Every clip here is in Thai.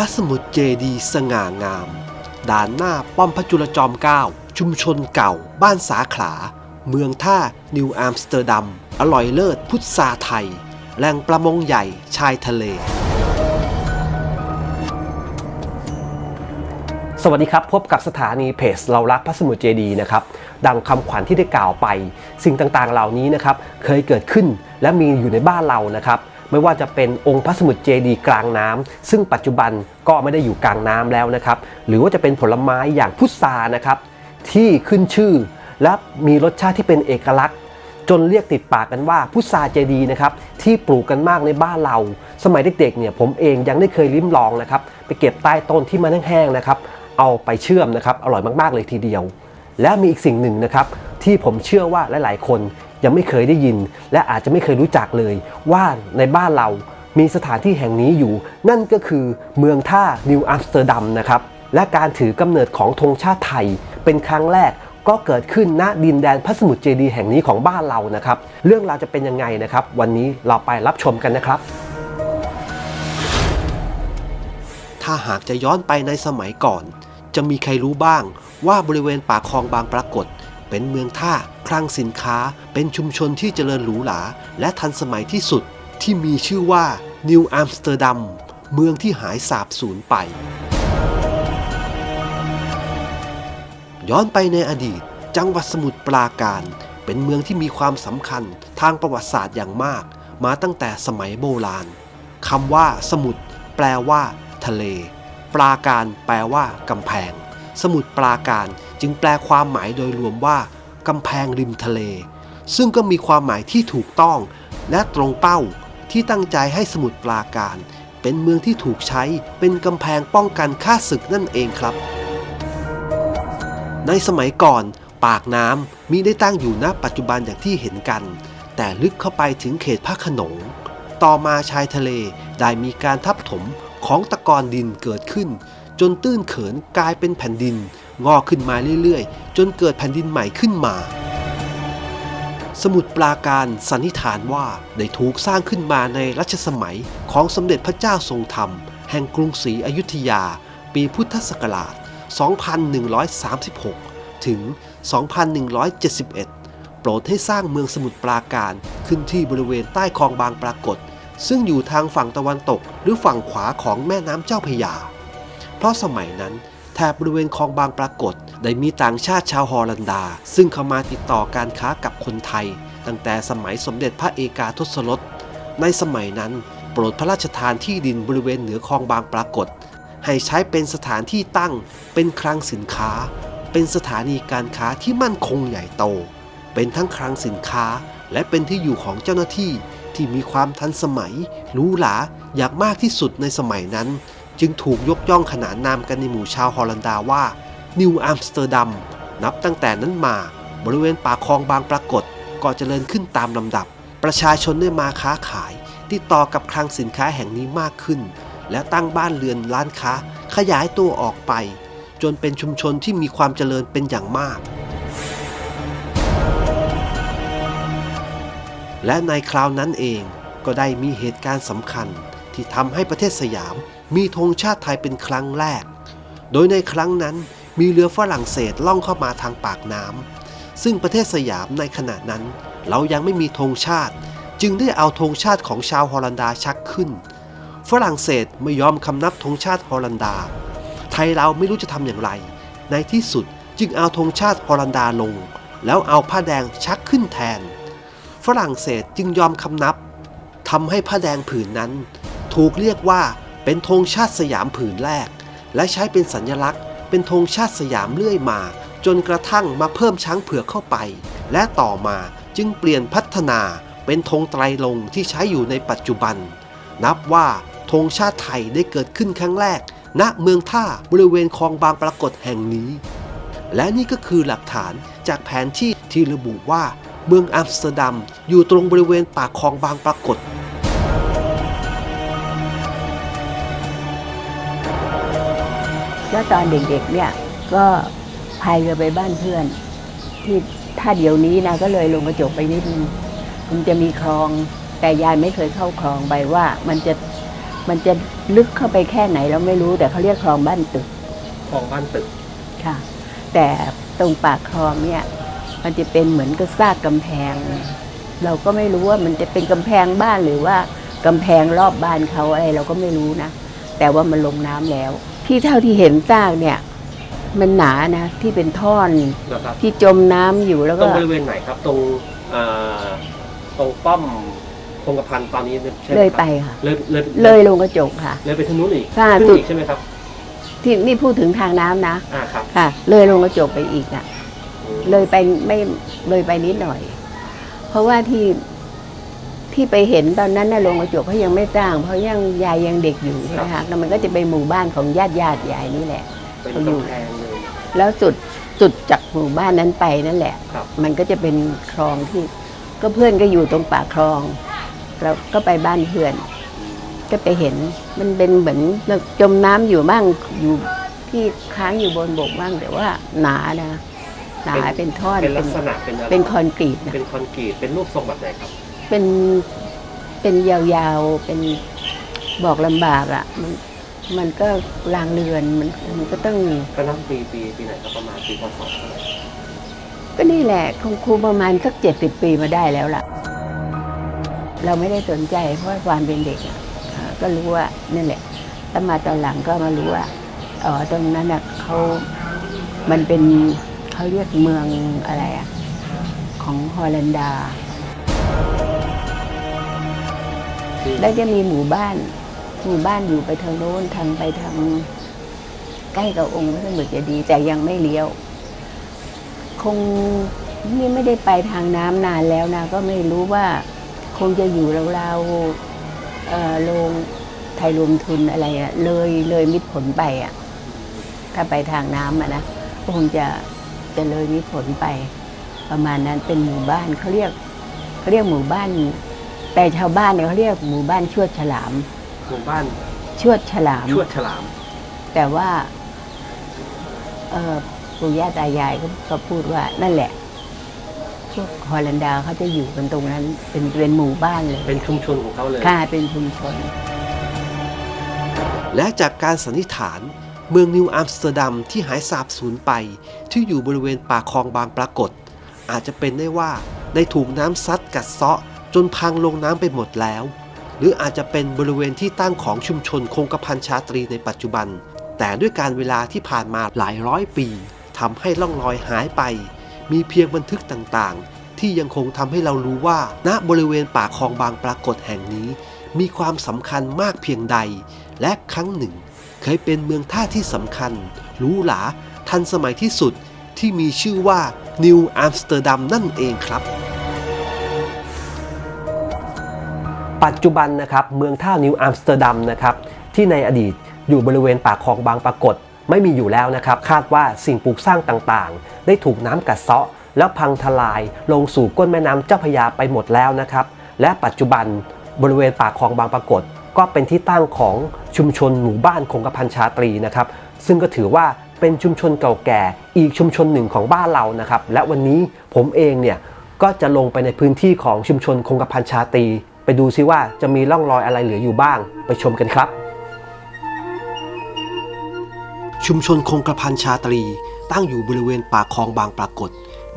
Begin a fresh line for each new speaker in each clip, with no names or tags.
ระสมุทรเจดีสง่างาม ด่านหน้าป้อมพระจุลจอมเกล้าชุมชนเก่า บ้านสาขา เมืองท่า นิวอัมสเตอร์ดัม อร่อยเลิศพุทธาไทย แหล่งประมงใหญ่ชายทะเล สวัสดีครับ พบกับสถานีเพจเรารักพระสมุทรเจดีนะครับ ดังคำขวัญที่ได้กล่าวไป สิ่งต่างๆเหล่านี้นะครับ เคยเกิดขึ้นและมีอยู่ในบ้านเรานะครับ ไม่ว่าจะเป็นองค์พระสมุทรเจดีกลางน้ำซึ่งปัจจุบันก็ไม่ได้อยู่กลางน้ำแล้วนะครับ หรือว่าจะเป็นผลไม้อย่างพุทรานะครับ ที่ขึ้นชื่อ และมีรสชาติที่เป็นเอกลักษณ์ จนเรียกติดปากกันว่าพุทราเจดีนะครับที่ปลูกกันมากในบ้านเรา สมัยเด็กๆเนี่ยผมเองยังได้เคยลิ้มลองนะครับไปเก็บใต้ต้นที่มันแห้งๆนะครับเอาไปเชื่อมนะครับอร่อยมากๆเลยทีเดียว และมีอีกสิ่งหนึ่งนะครับที่ผมเชื่อว่าหลายๆ คน ยังไม่เคยได้ยิน และอาจจะไม่เคยรู้จักเลย ว่าในบ้านเรามีสถานที่แห่งนี้อยู่ นั่นก็คือเมืองท่านิวอัมสเตอร์ดัมนะครับและการถือกำเนิดของธงชาติไทย เป็นครั้งแรกก็เกิดขึ้นณดินแดนพระสมุทรเจดีย์แห่งนี้ของบ้านเรานะครับ เรื่องราวจะเป็นยังไงนะครับ วันนี้เราไปรับชมกันนะครับ ถ้าหากจะย้อนไปในสมัยก่อน จะมีใครรู้บ้างว่าบริเวณปากคลองบางปรากฏ เป็นเมืองท่าคลังสินค้า เป็นชุมชนที่เจริญหรูหราและทันสมัยที่สุดที่มีชื่อว่านิวอัมสเตอร์ดัมเมืองที่หายสาบสูญไป ย้อนไปในอดีต จังหวัดสมุทรปราการ เป็นเมืองที่มีความสำคัญทางประวัติศาสตร์อย่างมาก มาตั้งแต่สมัยโบราณคำว่าสมุทรแปลว่า ทะเล ปราการแปลว่ากำแพง สมุทรปราการจึงแปลความหมายโดยรวมว่ากำแพงริมทะเล ซึ่งก็มีความหมายที่ถูกต้อง และตรงเป้าที่ตั้งใจให้สมุทรปราการ เป็นเมืองที่ถูกใช้เป็นกำแพงป้องกันข้าศึกนั่นเองครับ ในสมัยก่อน ปากน้ำมิได้ตั้งอยู่ณปัจจุบันอย่างที่เห็นกัน แต่ลึกเข้าไปถึงเขตพระขนง ต่อมาชายทะเลได้มีการทับถมของตะกอนดินเกิดขึ้น จนตื้นเขินกลายเป็นแผ่นดิน งอกขึ้นมาเรื่อยๆ จนเกิดแผ่นดินใหม่ขึ้นมา สมุทรปราการสันนิษฐานว่าได้ถูกสร้างขึ้นมาในรัชสมัยของสมเด็จพระเจ้าทรงธรรม แห่งกรุงศรีอยุธยา ปีพุทธศักราช 2136 ถึง 2171 โปรดให้สร้างเมืองสมุทรปราการขึ้นที่บริเวณใต้คลองบางปรากฏซึ่งอยู่ทางฝั่งตะวันตกหรือฝั่งขวาของแม่น้ำเจ้าพยา เพราะสมัยนั้นแถบบริเวณคลองบางปรากฏ ได้มีต่างชาติชาวฮอลันดา ซึ่งเข้ามาติดต่อการค้ากับคนไทย ตั้งแต่สมัยสมเด็จพระเอกาทศรสในสมัยนั้น โปรดพระราชทานที่ดินบริเวณเหนือคลองบางปรากฏ ให้ใช้เป็นสถานที่ตั้ง เป็นคลังสินค้า เป็นสถานีการค้าที่มั่นคงใหญ่โต เป็นทั้งคลังสินค้า และเป็นที่อยู่ของเจ้าหน้าที่ที่มีความทันสมัยหรูหราอย่างมากที่สุดในสมัยนั้น จึงถูกยกย่องขนานนามกันในหมู่ชาวฮอลันดาว่านิวอัมสเตอร์ดัมนับตั้งแต่นั้นมาบริเวณป่าคลองบางปรากฏก็เจริญขึ้นตามลำดับ ประชาชนได้มาค้าขาย ติดต่อกับคลังสินค้าแห่งนี้มากขึ้น และตั้งบ้านเรือนร้านค้า ขยายตัวออกไป จนเป็นชุมชนที่มีความเจริญเป็นอย่างมาก และในคราวนั้นเองก็ได้มีเหตุการณ์สำคัญที่ทำให้ประเทศสยาม มีธงชาติไทยเป็นครั้งแรก โดยในครั้งนั้นมีเรือฝรั่งเศสล่องเข้ามาทางปากน้ำซึ่งประเทศสยามในขณะนั้น เรายังไม่มีธงชาติ จึงได้เอาธงชาติของชาวฮอลันดาชักขึ้น ฝรั่งเศสไม่ยอมคำนับธงชาติฮอลันดา ไทยเราไม่รู้จะทำอย่างไร ในที่สุดจึงเอาธงชาติฮอลันดาลง แล้วเอาผ้าแดงชักขึ้นแทน ฝรั่งเศสจึงยอมคำนับทำให้ผ้าแดงผืนนั้น ถูกเรียกว่า เป็นธงชาติสยามผืนแรก และใช้เป็นสัญลักษณ์ เป็นธงชาติสยามเรื่อยมา จนกระทั่งมาเพิ่มช้างเผือกเข้าไป และต่อมาจึงเปลี่ยนพัฒนาเป็นธงไตรลงที่ใช้อยู่ในปัจจุบัน นับว่าธงชาติไทยได้เกิดขึ้นครั้งแรก ณเมืองท่าบริเวณคลองบางปรากฏแห่งนี้ และนี่ก็คือหลักฐานจากแผนที่ที่ระบุว่า เมืองอัมสเตอร์ดัมอยู่ตรงบริเวณปากคลองบางปรากฏ
แล้วตอนเด็กๆ เนี่ยก็พายเรือไปบ้านเพื่อน ที่ถ้าเดี๋ยวนี้นะก็เลยลงกระจกไปนิดนึงมันจะมีคลองแต่ยายไม่เคยเข้าคลองไปว่า มันจะมันจะลึกเข้าไปแค่ไหนเราไม่รู้แต่เขาเรียกคลองบ้านตึก
คลองบ้านตึก
ค่ะ แต่ตรงปากคลองเนี่ย มันจะเป็นเหมือนกับซากกำแพง เราก็ไม่รู้ว่ามันจะเป็นกำแพงบ้านหรือว่ากำแพงรอบบ้านเขาอะไรเราก็ไม่รู้นะแต่ว่ามันลงน้ำแล้ว ที่เท่าที่เห็นซากเนี่ย มันหนานะที่เป็นท่อน
นะครับ
ที่จมน้ำอยู่แล้ว
ตร
ก็
งบริเวณไหนครับ ตรงอ่าตรงป้อมคงกระพันตอนนี้ใช่หม
เลย
ครับ
ไปค่ะ
เลยเลย
เลยลงกระจกค่ะ
เลยไปทางนู้นอีก
ค่ะ
ขึ้น
จุด
อีกใช่ไหมครับ
ที่นี่พูดถึงทางน้ำนะ
อ่าครับ
ค่ะ เลยลงกระจกไปอีกอะ เลยไปไม่เลยไปนิดหน่อย เพราะว่าที่ ที่ไปเห็นตอนนั้นน่ะโรงกระจกเขายังไม่สร้าง เพราะยังยายยังเด็กอยู่ใช่ไหมคะแล้วมันก็จะเป็นหมู่บ้านของญาติญาติยายนี่แหละ
เป็น
เขาอยู่
กำแพงเลย
แล้วสุดสุดจากหมู่บ้านนั้นไปนั่นแหละ
ครับ
มันก็จะเป็นคลองที่ ก็เพื่อนก็อยู่ตรงปากคลองเราก็ไปบ้านเพื่อน ก็ไปเห็นมันเป็นเหมือนจมน้ำอยู่บ้างอยู่ที่ค้างอยู่บนบกบ้างแต่ว่าหนานะหนาเป็นท่อน
เป็นลั
เป็น
กษณะเป็นอะไร
เป็นคอนกรีตนะ
เป็นคอนกรีตเป็นรูปทรงแบบไหนครับ
เป็นเป็นยาวๆ เป็นบอกลำบากอะ่ะ มันมันก็รางเรือนมันมันก็ต้อง
ก็นับปีปีปีไหนครับประมาณปีพศเท่าไหร่
ก็นี่แหละคงครูประมาณสักเจ็ดสิบปีมาได้แล้วล่ะ เราไม่ได้สนใจเพราะว่าความเป็นเด็กอะอ่าก็รู้ว่านั่นแหละแล้วมาตอนหลังก็มารู้ว่าอ๋อตรงนั้นอะเขามันเป็นเขาเรียกเมืองอะไรอะ ของฮอลันดา แล้วจะมีหมู่บ้าน หมู่บ้านอยู่ไปทางโน้นทางไปทางใกล้กับองค์พระสมุทรเจดีย์แต่ยังไม่เลี้ยว คงนี่ไม่ได้ไปทางน้ำนานแล้วนะก็ไม่รู้ว่า คงจะอยู่ราวๆโรงไทยรวมทุนอะไรอะเลยเลยมิตรผลไปอะถ้าไปทางน้ำอะนะคงจะจะเลยมิตรผลไป ประมาณนั้นเป็นหมู่บ้านเขาเรียกเขาเรียกหมู่บ้าน แต่ชาวบ้านเนี่ยเขาเรียกหมู่บ้านชวดฉลาม
หมู่บ้าน
ชวดฉลาม
ชวดฉลาม
แต่ว่าเออปู่ย่าตายายก็ก็พูดว่านั่นแหละ พวกฮอลันดาเขาจะอยู่กันตรงนั้น เป็นเป็นหมู่บ้านเลย
เป็นชุมชนของเขาเลย
ค่ะเป็นชุมชน
และจากการสันนิษฐานเมืองนิวอัมสเตอร์ดัมที่หายสาบสูญไป ที่อยู่บริเวณปากคลองบางปรากฏ อาจจะเป็นได้ว่าได้ถูกน้ำซัดกัดเซาะ จนพังลงน้ำไปหมดแล้ว หรืออาจจะเป็นบริเวณที่ตั้งของชุมชนคงกระพันชาตรีในปัจจุบัน แต่ด้วยการเวลาที่ผ่านมาหลายร้อยปีทำให้ล่องรอยหายไป มีเพียงบันทึกต่างๆ ที่ยังคงทำให้เรารู้ว่าณบริเวณปากคลองบางปรากฏแห่งนี้ มีความสำคัญมากเพียงใด และครั้งหนึ่ง เคยเป็นเมืองท่าที่สำคัญหรูหราทันสมัยที่สุดที่มีชื่อว่านิวอัมสเตอร์ดัมนั่นเองครับ ปัจจุบันนะครับเมืองท่านิวอัมสเตอร์ดัมนะครับที่ในอดีตอยู่บริเวณปากคลองบางปรากฏ ไม่มีอยู่แล้วนะครับ คาดว่าสิ่งปลูกสร้างต่างๆ ได้ถูกน้ำกัดเซาะ แล้วพังทลายลงสู่ก้นแม่น้ำเจ้าพยาไปหมดแล้วนะครับ และปัจจุบันบริเวณปากคลองบางปรากฏ ก็เป็นที่ตั้งของชุมชนหมู่บ้านคงกระพันชาตรีนะครับ ซึ่งก็ถือว่าเป็นชุมชนเก่าแก่อีกชุมชนหนึ่งของบ้านเรานะครับ และวันนี้ผมเองเนี่ยก็จะลงไปในพื้นที่ของชุมชนคงกระพันชาตรี ดูซิว่าจะมีร่องรอยอะไรเหลืออยู่บ้าง ไปชมกันครับ ชุมชนคงกระพันชาตรี ตั้งอยู่บริเวณปากคลองบางปรากฏ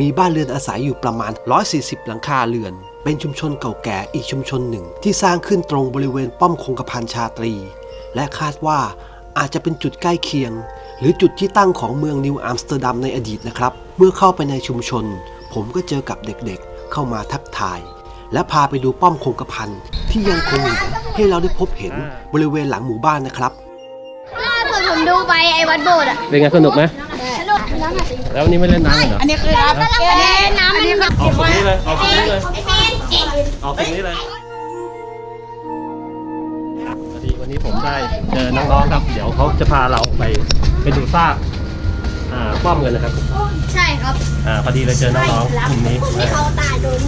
มีบ้านเรือนอาศัยอยู่ประมาณ 140 หลังคาเรือน เป็นชุมชนเก่าแก่อีกชุมชนหนึ่ง ที่สร้างขึ้นตรงบริเวณป้อมคงกระพันชาตรี และคาดว่าอาจจะเป็นจุดใกล้เคียง หรือจุดที่ตั้งของเมืองนิวอัมสเตอร์ดัมในอดีตนะครับ เมื่อเข้าไปในชุมชน ผมก็เจอกับเด็กๆ เข้ามาทักทาย และพาไปดูป้อมคงกระพันที่ยังคงเหลือให้เราได้พบเห็นบริเวณหลังหมู่บ้านนะครับ
ล่าสุดผมดูไปไอ้วัดโบสถ์อะ
เป็นไงสนุกไหม
สนุกแล้วน่ะสิ
แล้ววันนี้ไม่เล่นน้ำเหรอ
อันนี้คือครับ
กำลังไปเล่นน้ำมันแบบ
ออกตรงนี้เลยออกตรงนี้เลย
ไอ้ฟีนเก่ง
ออกตรงนี้เลยพอดีวันนี้ผมได้เจอน้องๆครับ เดี๋ยวเขาจะพาเราไปไปดูซากอ่าป้อมกันนะครับ
ใช่ครับ
อ่าพอดีเลยเจอน้องๆกลุ่มนี้
ที่เขาตายโดน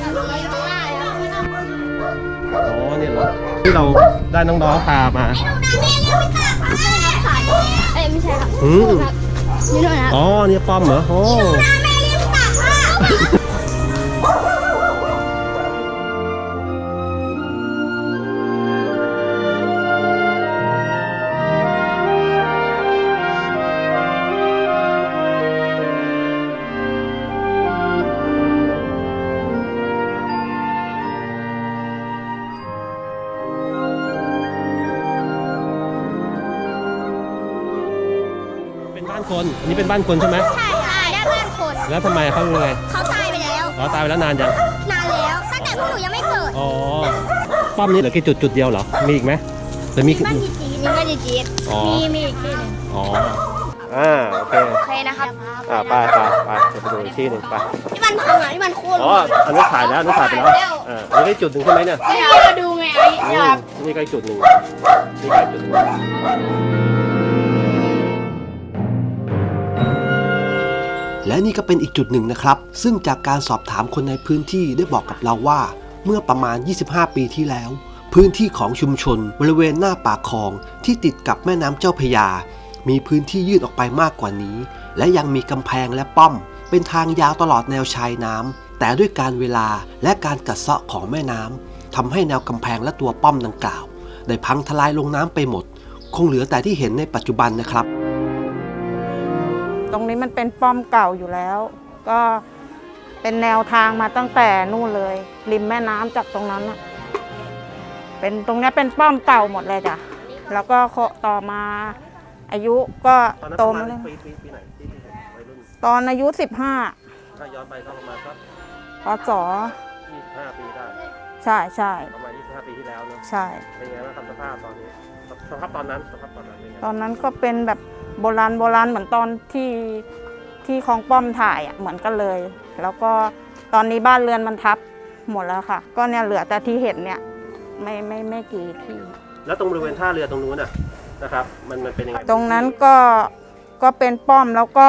อ๋อเนี่ยเหรอที่เราได้น้องๆพามา
เอ้ยไม่ใช่ครับ
อืม
ครับนี่หน่อยนะ
อ๋อเนี่ยป้อมเหรอโอ้
แม่รีบตัดค่ะ
คนอันนี้เป็นบ้านคนใช่ไหม
ใช่ใช่ได้บ้านคน
แล้วทำไมเขายังไง
เขาตายไปแล้ว
อ๋อตายไปแล้วนานยัง
นานแล้วตั้งแต่พวกหนูยังไม่เกิด
อ๋อป้อมนี้เหลือแค่จุดจุดเดียวเหรอมีอีกไหมหรือมี
บ้านจีจีนี่บ้านจีจี
อ๋อ
มีมีอีกที่หนึง
อ๋ออ่าโอเค
โอเคนะครับ
อ่าไปไปไปเดี๋ยวไปดูอีกที่หนึ่งไป
นี่มันพังอะนี่มันโค่น
อ๋ออันนี้ถ่ายแล้วอันนี้ถ่ายไปแล้วอ่าอันนี้จุดหนึ่งใช่ไหมเนี่ย
ไม่เอามาดูไงไอ้
อืมนี่ก็อีกจุดหนึ่งนี่ก็อีกจุดหนึ่ง และนี่ก็เป็นอีกจุดหนึ่งนะครับ ซึ่งจากการสอบถามคนในพื้นที่ได้บอกกับเราว่า เมื่อประมาณ 25 ปีที่แล้ว พื้นที่ของชุมชนบริเวณหน้าปากคลองที่ติดกับแม่น้ำเจ้าพยา มีพื้นที่ยืดออกไปมากกว่านี้ และยังมีกำแพงและป้อม เป็นทางยาวตลอดแนวชายน้ำแต่ด้วยการเวลาและการกัดเซาะของแม่น้ำทำให้แนวกำแพงและตัวป้อมดังกล่าว ได้พังทลายลงน้ำไปหมด คงเหลือแต่ที่เห็นในปัจจุบันนะครับ
ตรงนี้มันเป็นป้อมเก่าอยู่แล้ว ก็เป็นแนวทางมาตั้งแต่นู่นเลย ริมแม่น้ำจากตรงนั้นน่ะเป็นตรงเนี้ยเป็นป้อมเก่าหมดเลยจ้ะแล้วก็ต่อมาอายุก็โตมาเลย
ปีปีปีไหนที่วัยรุ่น
ตอนอายุ15
ถ้าย้อนไปก็ประมาณสัก
พศ
25ปีได้
ใช่ใช่
ประมาณ25ปีที่แล้วเนอะ
ใช่
เป็นไงบ้างครับสภาพตอนนี้สภาพตอนนั้นสภาพตอนนั้นเป็นไง
ตอนนั้นก็เป็นแบบ โบราณโบราณเหมือนตอนที่ที่คลองป้อมถ่ายอะเหมือนกันเลย แล้วก็ตอนนี้บ้านเรือนมันทับหมดแล้วค่ะ ก็เนี่ยเหลือแต่ที่เห็นเนี่ยไม่ไม่ไม่กี่ที่
แล้วตรงบริเวณท่าเรือตรงนู้นน่ะนะครับ มันมันเป็นยังไง
ตรงนั้นก็ก็เป็นป้อมแล้วก็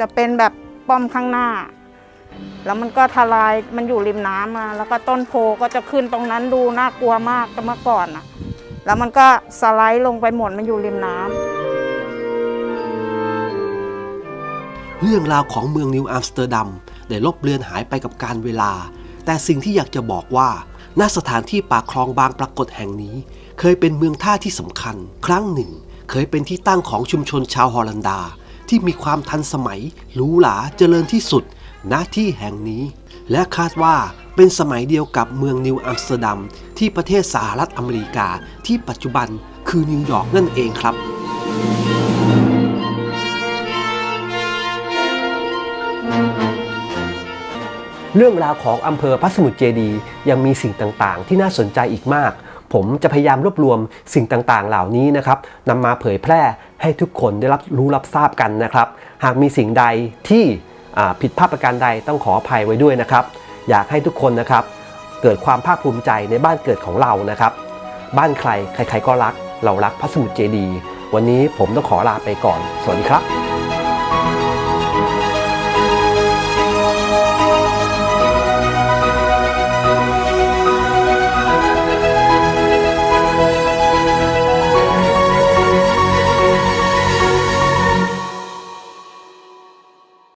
จะเป็นแบบป้อมข้างหน้า แล้วมันก็ทลายมันอยู่ริมน้ำมาแล้วก็ต้นโพก็จะขึ้นตรงนั้นดูน่ากลัวมากก็เมื่อก่อนอะ แล้วมันก็สไลด์ลงไปหมดมันอยู่ริมน้ำ
เรื่องราวของเมืองนิวอัมสเตอร์ดัมได้ลบเลือนหายไปกับการเวลา แต่สิ่งที่อยากจะบอกว่าณสถานที่ปากคลองบางปรากฏแห่งนี้ เคยเป็นเมืองท่าที่สำคัญ ครั้งหนึ่ง เคยเป็นที่ตั้งของชุมชนชาวฮอลันดา ที่มีความทันสมัยหรูหราเจริญที่สุด ณที่แห่งนี้ และคาดว่าเป็นสมัยเดียวกับเมืองนิวอัมสเตอร์ดัมที่ประเทศสหรัฐอเมริกาที่ปัจจุบันคือนิวยอร์กนั่นเองครับ เรื่องราวของอำเภอพระสมุทรเจดี ยังมีสิ่งต่างๆ ที่น่าสนใจอีกมาก ผมจะพยายามรวบรวมสิ่งต่างๆ เหล่านี้นะครับนำมาเผยแพร่ให้ทุกคนได้รับรู้รับทราบกันนะครับ หากมีสิ่งใดที่ผิดพลาดประการใดต้องขออภัยไว้ด้วยนะครับ อยากให้ทุกคนนะครับ เกิดความภาคภูมิใจในบ้านเกิดของเรานะครับ บ้านใครใครๆก็รัก เรารักพระสมุทรเจดีย์วันนี้ผมต้องขอลาไปก่อน สวัสดีครับ